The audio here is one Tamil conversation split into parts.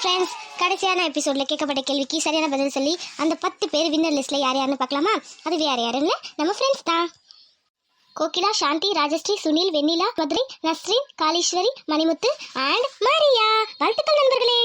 ஃப்ரெண்ட்ஸ் கடைசியான எபிசோட்ல கேட்கப்பட்ட கேள்விக்கு சரியான பதில் சொல்லி அந்த பத்து பேர் வின்னர் லிஸ்ட்ல யார் யாருன்னு பார்க்கலாமா? அது வேற யாருன்னு நம்ம ஃப்ரெண்ட்ஸ் தான். கோகிலா சாந்தி ராஜஸ்ரீ சுனில் வெண்ணிலா மதுரை நஸ்ரீன் காளீஸ்வரி மணிமுத்து அண்ட் மரியா. வாழ்த்துக்கள் நண்பர்களே.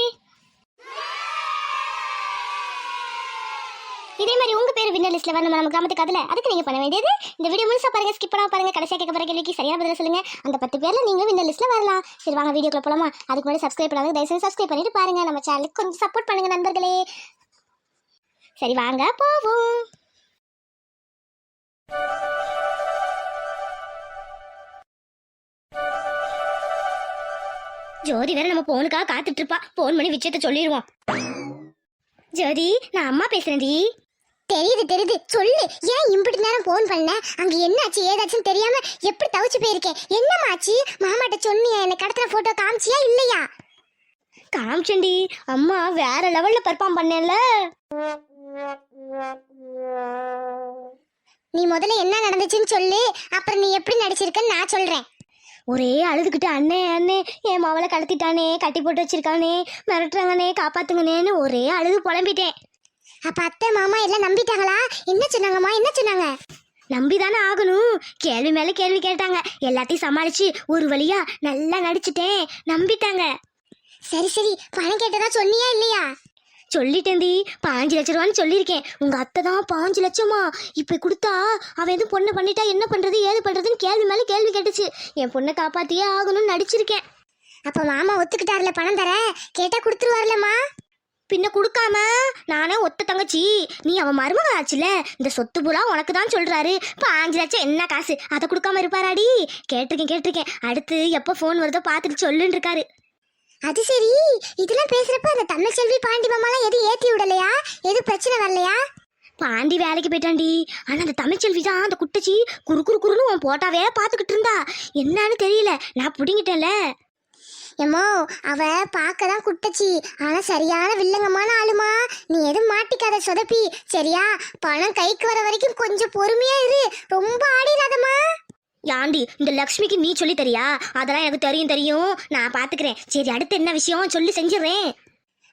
இதே மாதிரி உங்க பேர் வின்னர் லிஸ்ட்ல வரணும்? நம்ம கிராமத்துக்கு அதுல. அதுக்கு நீங்க பண்ண வேண்டியது இந்த வீடியோ முழுசா பாருங்க ஸ்கிப் பண்ணாம பாருங்க. கடைசியா கேட்க போற கேள்விக்கு சரியா பதில் சொல்லுங்க. அந்த பத்து பேர்ல நீங்க வின்னர் லிஸ்ட்ல வரலாம். சரி வாங்க வீடியோக்குள்ள போலாமா? அதுக்கு முன்னாடி சப்ஸ்கிரைப் பண்ணாங்க தயவு செஞ்சு சப்ஸ்கிரைப் பண்ணிட்டு பாருங்க. நம்ம சேனலுக்கு கொஞ்சம் சப்போர்ட் பண்ணுங்க நண்பர்களே. சரி வாங்க போவோம். ஜோதி வேற நம்ம போனுக்காக காத்துட்டு இருப்பா. போன் பண்ணி விஷயத்த சொல்லிடுவோம் ஜோதி நான் அம்மா பேசுறேன்டி. தெரியுது தெரியுது. சொல்லு. ஏன் இம்பிட்டு நேரம் போன் பண்ண அங்க என்னாச்சு ஏதாச்சும் தெரியாம எப்படி தவிச்சு போயிருக்கேன் என்னமாச்சு மாமாட்ட சொன்னியா என்ன கடத்துற போட்டோ காமிச்சியா இல்லையா? காமிச்சண்டி அம்மா வேற லெவல்ல பெர்ஃபார்ம் பண்ணேன்ல. நீ முதல்ல என்ன நடந்துச்சுன்னு சொல்லு. அப்புறம் நீ எப்படி நடிச்சிருக்கன்னு நான் சொல்றேன். ஒரே அழுதுகிட்டு அண்ணே அண்ணே என் மாவளை கடத்திட்டானே கட்டி போட்டு வச்சிருக்கானே மிரட்டுறாங்கண்ணே காப்பாத்துங்கண்ணேன்னு ஒரே அழுது புலம்பிட்டேன். அப்ப அத்தை மாமா எல்லாம் நம்பிட்டாங்களா? என்ன சொன்னாங்கம்மா? என்ன சொன்னாங்க? நம்பிதானே ஆகணும். கேள்வி மேல கேள்வி கேட்டாங்க. எல்லாத்தையும் சமாளிச்சு ஒரு வழியா நல்லா நடிச்சிட்டேன். நம்பிட்டாங்க. சரி சரி. பணம் கேட்டதா சொன்னியா இல்லையா? சொல்லிட்டேன்டி பாஞ்சு லட்ச ரூபான்னு சொல்லியிருக்கேன். உங்க அத்தை தான் பாஞ்சு லட்சமா. இப்ப கொடுத்தா அவன் எதுவும் பொண்ணை பண்ணிட்டா என்ன பண்றது ஏது பண்றதுன்னு கேள்வி மேல கேள்வி கேட்டுச்சு. என் பொண்ணை காப்பாத்தியே ஆகணும்னு நடிச்சிருக்கேன். அப்ப மாமா ஒத்துக்கிட்டாருல பணம் தர? கேட்டா கொடுத்துருவாருலம்மா. பின்ன கொடுக்காம? நானே ஒத்த தங்கச்சி. நீ அவன் மருமக ஆச்சுல இந்த சொத்து புலா உனக்கு தான் சொல்றாரு பாஞ்சு லட்சம் என்ன காசு? அதை கொடுக்காம இருப்பாராடி? கேட்டிருக்கேன் கேட்டிருக்கேன். அடுத்து எப்போ ஃபோன் வருதோ பார்த்துட்டு சொல்லுன்னு இருக்காரு அது சரி. இதெல்லாம் பேசுறப்ப அந்த தமிழ் செல்வி பாண்டி மாமாலாம் எதுவும் ஏத்தி விடலையா? எதுவும் பிரச்சனை வரலையா? பாண்டி வேலைக்கு போயிட்டான்டி. ஆனா அந்த தமிழ்ச்செல்வி தான் அந்த குட்டச்சி குறு குறு குறுன்னு உன் போட்டாவே பார்த்துக்கிட்டு இருந்தா. என்னன்னு தெரியல. நான் புடிங்கிட்டேன்ல. எம்மோ அவ பார்க்க தான் குட்டச்சி. ஆனா சரியான வில்லங்கமான ஆளுமா. நீ எதுவும் மாட்டிக்காத சொதப்பி. சரியா? பணம் கைக்கு வர வரைக்கும் கொஞ்சம் பொறுமையா இரு. ரொம்ப ஆடிடாதம்மா யாண்டி இந்த லக்ஷ்மிக்கு நீ சொல்லி தரியா? அதெல்லாம் எனக்கு தெரியும் தெரியும். நான் பாத்துக்கிறேன். சரி அடுத்து என்ன விஷயம்? சொல்லி செஞ்சிடறேன்.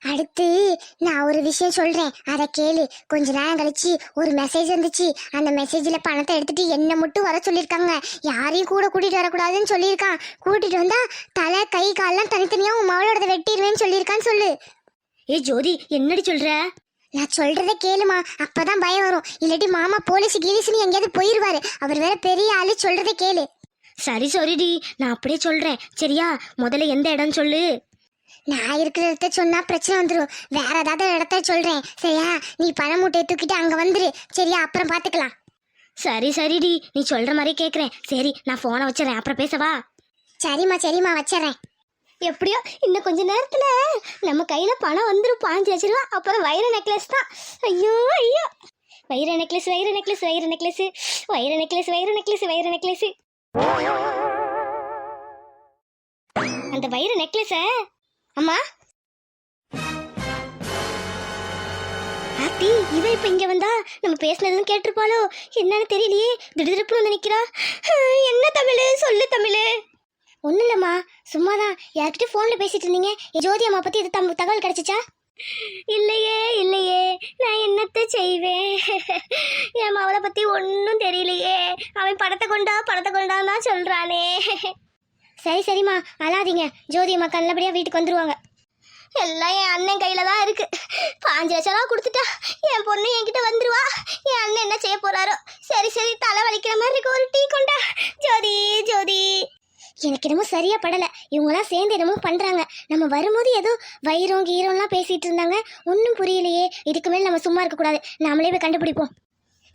அடுத்து நான் ஒரு விஷயம் சொல்றேன். அதை கேளு. கொஞ்ச நேரம் கழிச்சு ஒரு மெசேஜ் வந்துச்சு. அந்த மெசேஜ்ல பணத்தை எடுத்துட்டு என்ன மட்டும் வர சொல்லியிருக்காங்க. யாரையும் கூட கூட்டிட்டு வரக்கூடாதுன்னு சொல்லியிருக்கான். கூட்டிட்டு வந்தா தலை கை கால்லாம் தனித்தனியா உன் மகளோட வெட்டிடுவேன்னு சொல்லியிருக்கான்னு சொல்லு. ஏ ஜோதி என்னடி சொல்ற? நான் சொல்றத கேளுமா. அப்பதான் பயம் வரும். இல்லாட்டி மாமா போலீஸ் கீலிஸ்னு எங்கேயாவது போயிருவாரு. அவர் வேற பெரிய ஆளு. சொல்றத கேளு. சரி சரிடி. நான் அப்படியே சொல்றேன். சரியா? முதல்ல எந்த இடம் சொல்லு? நான் இருக்கிற இடத்த சொன்னா பிரச்சனை வந்துடும் வேற ஏதாவது இடத்த சொல்றேன். சரியா? நீ பண மூட்டையை தூக்கிட்டு அங்க வந்துரு. சரியா? அப்புறம் பாத்துக்கலாம். சரி சரிடி. நீ சொல்ற மாதிரி கேக்குறேன். சரி நான் போனை வச்சிடறேன். அப்புறம் பேசவா சரிம்மா சரிம்மா வச்சிடறேன். எப்படியோ இன்னும் கொஞ்ச நேரத்துல நம்ம கையில பணம் வந்துரும். பாஞ்சு லட்ச ரூபா. அப்புறம் வைர நெக்லஸ் தான். ஐயோ ஐயோ. வைர நெக்லஸ் வைர நெக்லஸ் வைர நெக்லஸ். வைர நெக்லஸ் வைர நெக்லஸ் வைர நெக்லஸ். அந்த வைர நெக்லஸ அம்மா? ஆத்தி இவ இப்ப இங்க வந்தா நம்ம பேசினதும் கேட்டிருப்பாளோ? என்னன்னு தெரியலையே. திடுதிருப்புன்னு வந்து நிக்கிறா. என்ன தமிழ்? சொல்லு தமிழ். ஒன்றும் இல்லைம்மா. சும்மா தான் யார்கிட்ட ஃபோனில் பேசிட்டு இருந்தீங்க. ஜோதி அம்மா பற்றி இது தம் தகவல் கிடச்சிச்சா? இல்லையே இல்லையே. நான் என்னத்த செய்வேன்? என் அவளை பற்றி ஒன்றும் தெரியலையே. அவன் படத்தை கொண்டா படத்தை கொண்டான்னு தான் சொல்கிறானே சரி சரிம்மா. அழாதீங்க. ஜோதி அம்மா நல்லபடியாக வீட்டுக்கு வந்துருவாங்க. எல்லாம் என் அண்ணன் கையில் தான் இருக்கு. பாஞ்சு லட்சம் ரூபா கொடுத்துட்டா என் பொண்ணு என்கிட்ட வந்துருவா. என் அண்ணன் என்ன செய்ய போறாரோ. சரி சரி தலை வலிக்கிற மாதிரி இருக்கு. ஒரு டீ கொண்டா. ஜோதி ஜோதி. எனக்கு என்னமோ சரியா படல. இவங்கெல்லாம் சேர்ந்து என்னமோ பண்றாங்க. நம்ம வரும்போது ஏதோ வைரம் கீரம்லாம் பேசிட்டு இருந்தாங்க. ஒன்றும் புரியலையே. இதுக்கு மேல நம்ம சும்மா இருக்க கூடாது நாமளே போய் கண்டுபிடிப்போம்.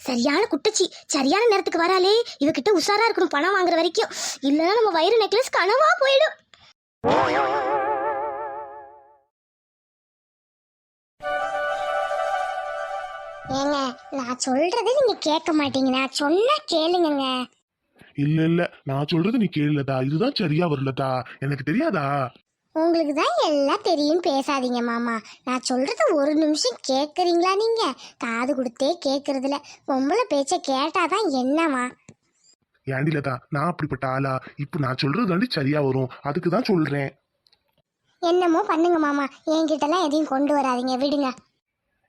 சரியான குட்டச்சி சரியான நேரத்துக்கு வராளே. இவகிட்ட உஷாரா இருக்கணும் பணம் வாங்குற வரைக்கும். இல்லைன்னா நம்ம வயிறு நெக்லஸ் கனவா போயிடும். ஏங்க நான் சொல்றதை நீங்க கேட்க மாட்டீங்க. நான் சொன்னா கேளுங்க இல்ல இல்ல நான் சொல்றது நீ கேளுலதா. இதுதான் சரியா வரலதா? எனக்கு தெரியாதா? உங்களுக்கு தான் எல்லாம் தெரியும். பேசாதீங்க மாமா. நான் சொல்றது ஒரு நிமிஷம் கேட்குறீங்களா நீங்க? காது கொடுத்தே கேட்கறதில்ல பொம்பளை பேச்ச கேட்டாதான் என்னமா ஏண்டி லதா நான் அப்படிப்பட்ட ஆளா? இப்ப நான் சொல்றது தாண்டி சரியா வரும். அதுக்கு தான் சொல்றேன். என்னமோ பண்ணுங்க மாமா. என்கிட்டலாம் எதையும் கொண்டு வராதீங்க. விடுங்க.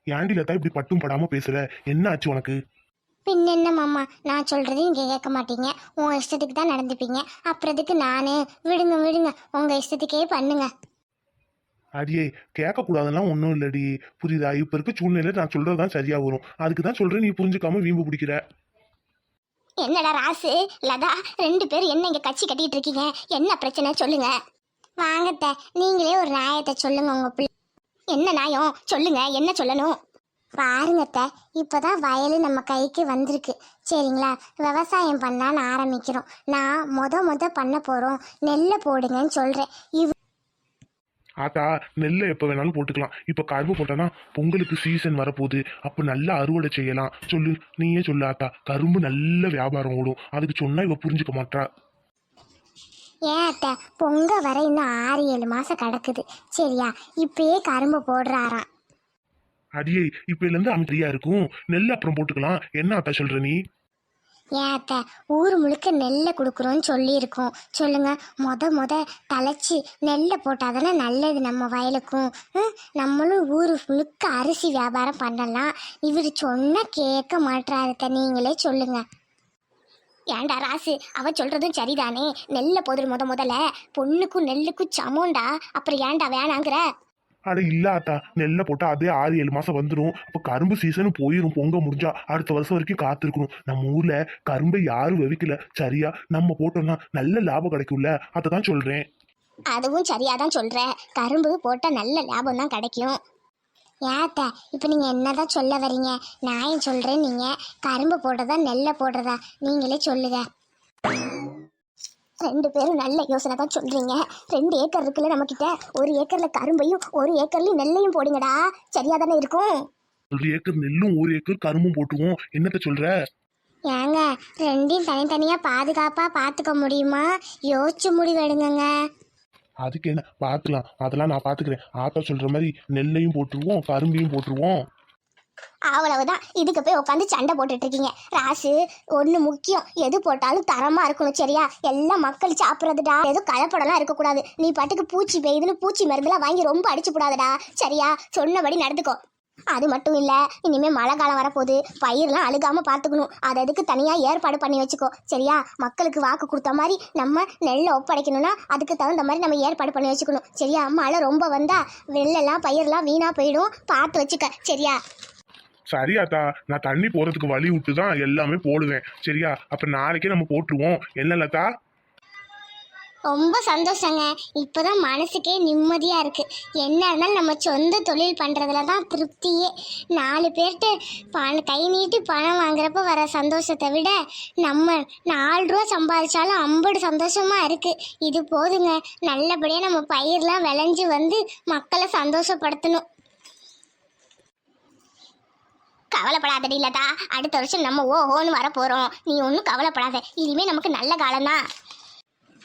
லதா இப்படி பட்டும் படாம பேசுற? என்ன ஆச்சு உனக்கு? பின்ன என்ன மாமா நான் சொல்றதையும் நீங்க கேட்க மாட்டீங்க. உங்க இஷ்டத்துக்கு தான் நடந்துப்பீங்க. அப்புறத்துக்கு நானு விடுங்க விடுங்க. உங்க இஷ்டத்துக்கே பண்ணுங்க. அடியே கேட்க கூடாதெல்லாம் ஒன்றும் இல்லடி. புரியுதா? இப்ப இருக்க சூழ்நிலை நான் சொல்றதுதான் சரியா வரும். அதுக்கு தான் சொல்றேன் நீ புரிஞ்சுக்காம வீம்பு பிடிக்கிற. என்னடா ராசு? லதா ரெண்டு பேரும் என்ன இங்க கட்சி கட்டிட்டு இருக்கீங்க? என்ன பிரச்சனை? சொல்லுங்க. வாங்கத்த நீங்களே ஒரு நியாயத்தை சொல்லுங்க உங்க பிள்ளை. என்ன நியாயம்? சொல்லுங்க என்ன சொல்லணும்? பாருங்கத்த இப்பதான் வயலு நம்ம கைக்கு வந்திருக்கு. சரிங்களா? விவசாயம் பண்ணலான்னு ஆரம்பிக்கிறோம். நான் மொத மொத பண்ண போறோம். நெல்லை போடுங்கன்னு சொல்றேன். இவ ஆத்தா நெல்லை எப்போ வேணாலும் போட்டுக்கலாம். இப்போ கரும்பு போட்டோன்னா பொங்கலுக்கு சீசன் வரப்போகுது. அப்போ நல்லா அறுவடை செய்யலாம். சொல்லு நீயே சொல்லு ஆத்தா. கரும்பு நல்ல வியாபாரம் ஓடும். அதுக்கு சொன்னா இவ புரிஞ்சுக்க மாட்டா ஏன் அத்தை பொங்க வர இன்னும் ஆறு ஏழு மாசம் கிடக்குது. சரியா? இப்பயே கரும்பு போடுறாராம். அடியே இப்போலேருந்து அமைதியா இருக்கும். நெல் அப்புறம் போட்டுக்கலாம். என்ன அத்தா சொல்ற நீ? ஏன் ஊர் முழுக்க நெல்லை கொடுக்குறோன்னு சொல்லியிருக்கோம். சொல்லுங்க மொத மொத தலைச்சி நெல்லை போட்டால் தானே நல்லது நம்ம வயலுக்கும். ம், நம்மளும் ஊர் முழுக்க அரிசி வியாபாரம் பண்ணலாம். இவர் சொன்னால் கேட்க மாட்டாருக்க நீங்களே சொல்லுங்க. ஏன்டா ராசு அவ சொல்றதும் சரிதானே. நெல்லை போதுரு முத முதல்ல. பொண்ணுக்கும் நெல்லுக்கும் சமோண்டா. அப்புறம் ஏன்டா வேணாங்கிற? அட இல்ல நெல்லை போட்டால் அதே ஆறு ஏழு மாதம் வந்துடும் அப்போ கரும்பு சீசன் போயிடும் பொங்க முடிஞ்சா. அடுத்த வருஷம் வரைக்கும் காத்திருக்கணும். நம்ம ஊரில் கரும்பை யாரும் விதைக்கல சரியா? நம்ம போட்டோம்னா நல்ல லாபம் கிடைக்கும்ல. அதை தான் சொல்கிறேன் அதுவும் சரியாதான் சொல்கிறேன் கரும்பு போட்டால் நல்ல லாபம் தான் கிடைக்கும். ஏத்த இப்போ நீங்கள் என்னதான் சொல்ல வரீங்க நான் ஏன் சொல்கிறேன் நீங்கள் கரும்பு போடுறதா நெல்லை போடுறதா? நீங்களே சொல்லுங்க. ரெண்டு பேரும் நல்ல யோசனை தான் சொல்றீங்க. ரெண்டு ஏக்கர் இருக்குல்ல நம்மக்கிட்ட ஒரு ஏக்கர்ல கரும்பையும் ஒரு ஏக்கர்லயும் நெல்லையும் போடுங்கடா. சரியா தானே இருக்கும்? ஒரு ஏக்கர் நெல்லும் ஒரு ஏக்கர் கரும்பும் போட்டுருவோம் என்னத்த சொல்ற? ஏங்க ரெண்டையும் தனித்தனியாக பாதுகாப்பாக பார்த்துக்க முடியுமா? யோசிச்சு முடிவெடுங்கங்க. அதுக்கு என்ன? பார்த்துக்கலாம் அதெல்லாம் நான் பார்த்துக்கிறேன் ஆத்தா சொல்ற மாதிரி நெல்லையும் போட்டுருவோம் கரும்பையும் போட்டுருவோம். அவ்வளவுதான். இதுக்கு போய் உட்காந்து சண்டை போட்டுட்டு இருக்கீங்க. ராசு ஒன்று முக்கியம். எது போட்டாலும் தரமாக இருக்கணும் சரியா? எல்லாம் மக்கள் சாப்பிட்றதுடா. எதுவும் கலப்படம்லாம் இருக்கக்கூடாது. நீ பாட்டுக்கு பூச்சி பெய்யுதுன்னு பூச்சி மருந்துலாம் வாங்கி ரொம்ப அடிச்சு கூடாதுடா சரியா? சொன்னபடி நடந்துக்கோ. அது மட்டும் இல்லை இனிமேல் மழை காலம் வரப்போகுது. பயிரெலாம் அழுகாமல் பார்த்துக்கணும் அதை அதுக்கு தனியாக ஏற்பாடு பண்ணி வச்சுக்கோ. சரியா? மக்களுக்கு வாக்கு கொடுத்த மாதிரி நம்ம நெல்லை ஒப்படைக்கணும்னா அதுக்கு தகுந்த மாதிரி நம்ம ஏற்பாடு பண்ணி வச்சுக்கணும். சரியா? மழை ரொம்ப வந்தால் வெள்ளெல்லாம் பயிரெலாம் வீணாக போயிடும். பார்த்து வச்சுக்க. சரியா? சரி நான் தண்ணி போகிறதுக்கு வழி விட்டு தான் எல்லாமே போடுவேன். சரியா? அப்போ நாளைக்கே நம்ம போட்டுருவோம். என்ன லதா? ரொம்ப சந்தோஷங்க. இப்போதான் மனசுக்கே நிம்மதியாக இருக்குது என்ன இருந்தாலும் நம்ம சொந்த தொழில் பண்ணுறதுல தான் திருப்தியே. நாலு பேர்கிட்ட பண கை நீட்டி பணம் வாங்குறப்ப வர சந்தோஷத்தை விட நம்ம நாலு ரூபா சம்பாதிச்சாலும் ஐம்பது சந்தோஷமாக இருக்குது இது போதுங்க. நல்லபடியாக நம்ம பயிரெலாம் விளைஞ்சு வந்து மக்களை சந்தோஷப்படுத்தணும். கவலைப்படாதடி லதா. அடுத்த வருஷம் நம்ம ஓ ஓன்னு வர போறோம். நீ ஒன்றும் கவலைப்படாத. இனிமே நமக்கு நல்ல காலம்தான்.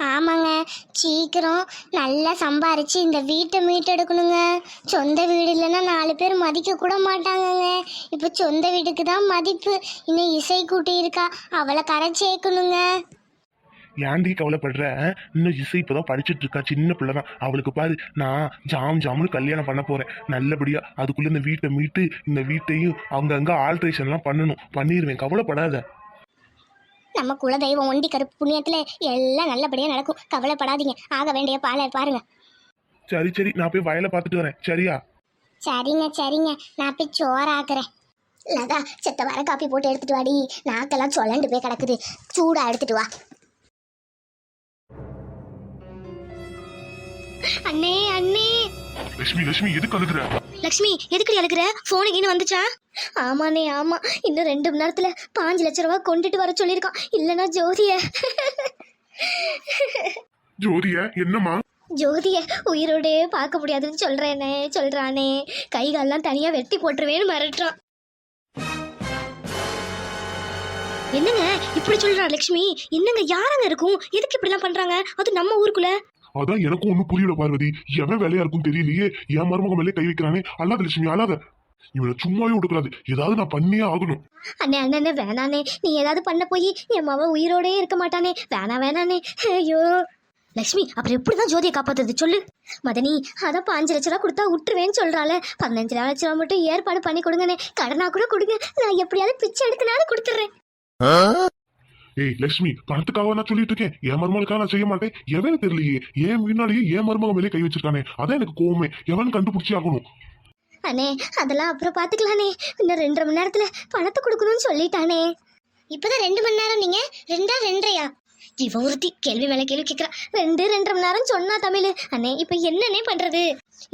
ஆமாங்க. சீக்கிரம் நல்லா சம்பாரிச்சு இந்த வீட்டை மீட்டெடுக்கணுங்க. சொந்த வீடு இல்லைன்னா நாலு பேர் மதிக்க கூட மாட்டாங்கங்க. இப்போ சொந்த வீட்டுக்கு தான் மதிப்பு. இன்னும் இசை கூட்டி இருக்கா. அவளை கரை சேர்க்கணுங்க. ஏன்டி கவலைப்படுற? இன்னும் இசை இப்பதான் படிச்சுட்டு இருக்கா சின்ன பிள்ளை தான் அவளுக்கு பாரு நான் ஜாம் ஜாம்னு கல்யாணம் பண்ண போறேன். நல்லபடியா அதுக்குள்ள இந்த வீட்டை மீட்டு இந்த வீட்டையும் அங்கங்க ஆல்ட்ரேஷன் எல்லாம் பண்ணணும். பண்ணிடுவேன் கவலைப்படாத. நம்ம குலதெய்வம் ஒண்டி கருப்பு புண்ணியத்துல எல்லாம் நல்லபடியா நடக்கும். கவலைப்படாதீங்க. ஆக வேண்டிய பாலை பாருங்க. சரி சரி. நான் போய் வயலை பார்த்துட்டு வரேன். சரியா? சரிங்க சரிங்க. நான் போய் சோறாக்குறேன். லதா செத்த வர காப்பி போட்டு எடுத்துட்டு வாடி. நாக்கெல்லாம் சொலண்டு போய் கிடக்குது. சூடா எடுத்துட்டு வா. அண்ணே அண்ணே. லட்சுமி லட்சுமி எதுக்கு அழுகுற? லக்ஷ்மி எதுக்கு அழுகிற? போனு கீனு வந்துச்சா? ஆமாண்ணே ஆமா. இன்னும் ரெண்டு மணி நேரத்துல பாஞ்சு லட்ச ரூபா கொண்டுட்டு வர சொல்லியிருக்கான். இல்லைன்னா ஜோதிய. ஜோதிய என்னம்மா? ஜோதிய உயிரோடே பார்க்க முடியாதுன்னு சொல்றேனே சொல்றானே. கை கால்லாம் தனியா வெட்டி போட்டுருவேன்னு மிரட்டுறான். என்னங்க இப்படி சொல்றா லக்ஷ்மி? என்னங்க யாரங்க இருக்கும்? எதுக்கு இப்படிலாம் பண்றாங்க? அது நம்ம ஊருக்குள்ள. அதான் எனக்கும் ஒன்றும் புரியல பார்வதி. எவன் வேலையா இருக்கும் தெரியலையே. என் மருமக மேலே கை வைக்கிறானே. அல்லாத லட்சுமி அல்லாத இவனை சும்மாவே விடக்கூடாது. ஏதாவது நான் பண்ணியே ஆகணும். அண்ணே அண்ணே வேணானே நீ ஏதாவது பண்ண போய் என் மவ உயிரோடே இருக்க மாட்டானே. வேணா வேணானே ஐயோ. லக்ஷ்மி அப்புறம் எப்படிதான் ஜோதியை காப்பாத்துறது சொல்லு. மதனி அதான் பாஞ்சு லட்ச ரூபா கொடுத்தா விட்டுருவேன்னு சொல்றாள. பதினஞ்சு லட்ச ரூபா மட்டும் ஏற்பாடு பண்ணி கொடுங்கண்ணே. கடனா கூட கொடுங்க. நான் எப்படியாவது பிச்சை எடுக்கனாலும் கொடுத்துட்றேன் ஏய் லட்சுமி பணத்துக்காக நான் சொல்லிட்டு இருக்கேன். என் மருமகளுக்காக நான் செய்ய மாட்டேன். எவனு தெரியலையே? ஏன் முன்னாடியே என் மருமக மேலே கை வச்சிருக்கானே. அதான் எனக்கு கோவமே. எவன் கண்டுபிடிச்சி ஆகணும்? அண்ணே அதெல்லாம் அப்புறம் பாத்துக்கலானே இன்னும் ரெண்டரை மணி நேரத்துல பணத்தை கொடுக்கணும்னு சொல்லிட்டானே. இப்பதான் ரெண்டு மணி நேரம் நீங்க? ரெண்டா ரெண்டரையா? இவ ஒருத்தி கேள்வி மேல கேள்வி கேட்கறா ரெண்டு ரெண்டரை மணி நேரம் சொன்னா தமிழ். அண்ணே இப்ப என்னன்னே பண்றது?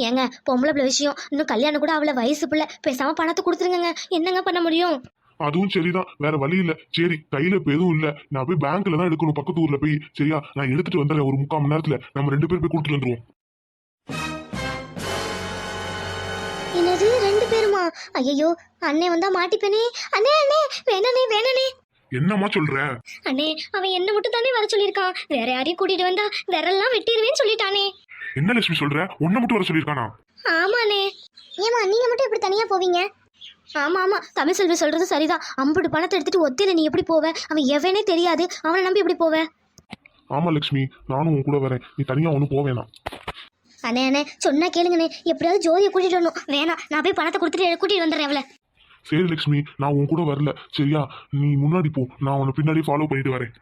ஏங்க பொம்பளை பிள்ளை விஷயம். இன்னும் கல்யாணம் கூட அவளை வயசு பிள்ளை. பேசாம பணத்தை கொடுத்துருங்க என்னங்க பண்ண முடியும்? அதுவும் சரிதான். வேற வழி இல்ல. சரி கையில இப்ப எதுவும் இல்ல. நான் போய் பேங்க்ல தான் எடுக்கணும். பக்கத்து ஊர்ல போய். சரியா? நான் எடுத்துட்டு வந்துடுறேன். ஒரு முக்கால் மணி நேரத்துல நம்ம ரெண்டு பேரும் போய் கொடுத்துட்டு வந்துருவோம். என்னது? ரெண்டு பேருமா? ஐயோ அண்ணே வந்தா மாட்டிப்பேனே. அண்ணே அண்ணே வேணானே வேணானே என்னம்மா சொல்ற? அண்ணே அவன் என்ன மட்டும் தானே வர சொல்லியிருக்கான். வேற யாரையும் கூட்டிட்டு வந்தா விரல்லாம் வெட்டிடுவேன்னு சொல்லிட்டானே. என்ன லட்சுமி சொல்ற? உன்னை மட்டும் வர சொல்லியிருக்கானா? ஆமாண்ணே. ஏமா நீங்க மட்டும் எப்படி தனியா போவீங்க? ஆமா ஆமா. தமிழ் செல்வி சொல்றது சரிதான். அம்புட்டு பணத்தை எடுத்துட்டு ஒத்தையில நீ எப்படி போவ? அவன் எவனே தெரியாது. அவனை நம்பி எப்படி போவ? ஆமா லட்சுமி நானும் உன் கூட வரேன். நீ தனியா ஒன்றும் போக வேணாம். அண்ணே அண்ணே. சொன்னா கேளுங்கண்ணே. எப்படியாவது ஜோதியை கூட்டிட்டு வரணும். வேணாம். நான் போய் பணத்தை கொடுத்துட்டு கூட்டிட்டு வந்துடுறேன் அவளை. சரி லட்சுமி நான் உன் கூட வரல. சரியா? நீ முன்னாடி போ. நான் உன்னை பின்னாடி ஃபாலோ பண்ணிட்டு வரேன்.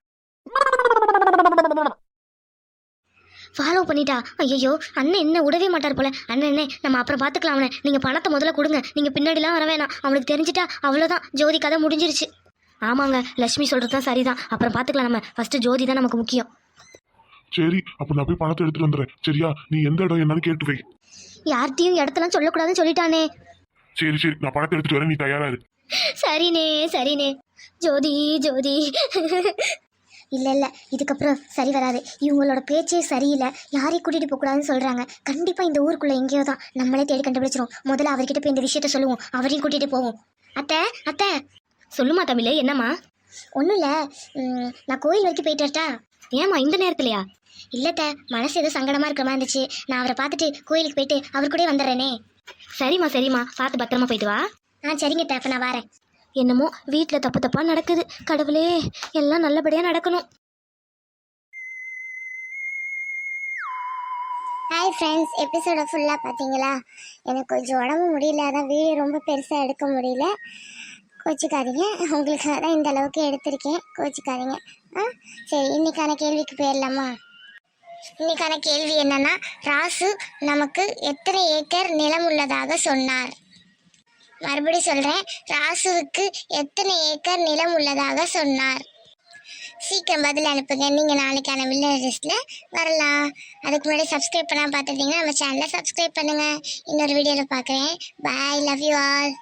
ஃபாலோ பண்ணிட்டா. ஐயோ அண்ணன் என்ன விடவே மாட்டார் போல. அண்ணன் என்ன நம்ம அப்புறம் பார்த்துக்கலாம் அவனை. நீங்கள் பணத்தை முதல்ல கொடுங்க. நீங்கள் பின்னாடிலாம் வர வேணாம். அவனுக்கு தெரிஞ்சிட்டா அவ்வளோதான் ஜோதி கதை முடிஞ்சிருச்சு. ஆமாங்க லட்சுமி சொல்கிறது தான் சரிதான். அப்புறம் பார்த்துக்கலாம் நம்ம. ஃபஸ்ட்டு ஜோதி தான் நமக்கு முக்கியம். சரி அப்ப நான் போய் பணத்தை எடுத்துட்டு வந்துடுறேன். சரியா? நீ எந்த இடம் என்னன்னு கேட்டு வை. யார்கிட்டையும் இடத்தெல்லாம் சொல்லக்கூடாதுன்னு சொல்லிட்டானே. சரி சரி. நான் பணத்தை எடுத்துட்டு வரேன். நீ தயாரா இரு. சரிண்ணே சரிண்ணே. ஜோதி ஜோதி. இல்லை இல்லை இதுக்கப்புறம் சரி வராது. இவங்களோட பேச்சே சரியில்லை. யாரையும் கூட்டிகிட்டு போகக்கூடாதுன்னு சொல்கிறாங்க கண்டிப்பாக இந்த ஊருக்குள்ளே எங்கேயோ தான். நம்மளே தேடி கண்டுபிடிச்சிரும் முதல்ல அவர்கிட்ட போய் இந்த விஷயத்த சொல்லுவோம். அவரையும் கூட்டிகிட்டு போவோம். அத்தை அத்தை. சொல்லுமா தமிழ் என்னம்மா? ஒன்றும் இல்லை நான் கோயில் வரைக்கும் போயிட்டு வரட்டா? ஏம்மா இந்த நேரத்துலையா? இல்லத்த மனசு ஏதோ சங்கடமாக இருக்கிற மாதிரி இருந்துச்சு. நான் அவரை பார்த்துட்டு கோயிலுக்கு போயிட்டு அவர் கூட வந்துடுறேனே. சரிம்மா சரிம்மா. பார்த்து பத்திரமா போயிட்டு வா. ஆ சரிங்க அப்போ நான் வரேன். என்னமோ வீட்டில் தப்பு தப்பாக நடக்குது. கடவுளே எல்லாம் நல்லபடியாக நடக்கணும். ஹாய் ஃப்ரெண்ட்ஸ் எபிசோட ஃபுல்லாக பார்த்தீங்களா எனக்கு கொஞ்சம் உடம்பு முடியல அதான் வீடியோ ரொம்ப பெருசாக எடுக்க முடியல. கோச்சிக்காதீங்க. உங்களுக்காக தான் இந்த அளவுக்கு எடுத்திருக்கேன். கோச்சிக்காதீங்க. ஆ சரி இன்னைக்கான கேள்விக்கு போயிடலாமா? இன்னைக்கான கேள்வி என்னன்னா ராசு நமக்கு எத்தனை ஏக்கர் நிலம் உள்ளதாக சொன்னார். மறுபடியும் சொல்கிறேன் ராசுவுக்கு எத்தனை ஏக்கர் நிலம் உள்ளதாக சொன்னார். சீக்கிரம் பதில் அனுப்புங்க. நீங்கள் நாளைக்கான வில்லர் லிஸ்ட்டில் வரலாம். அதுக்கு முன்னாடி சப்ஸ்கிரைப் பண்ணால் பார்த்துட்டீங்கன்னா நம்ம சேனலை சப்ஸ்கிரைப் பண்ணுங்கள் இன்னொரு வீடியோவில் பார்க்குறேன். Bye love you all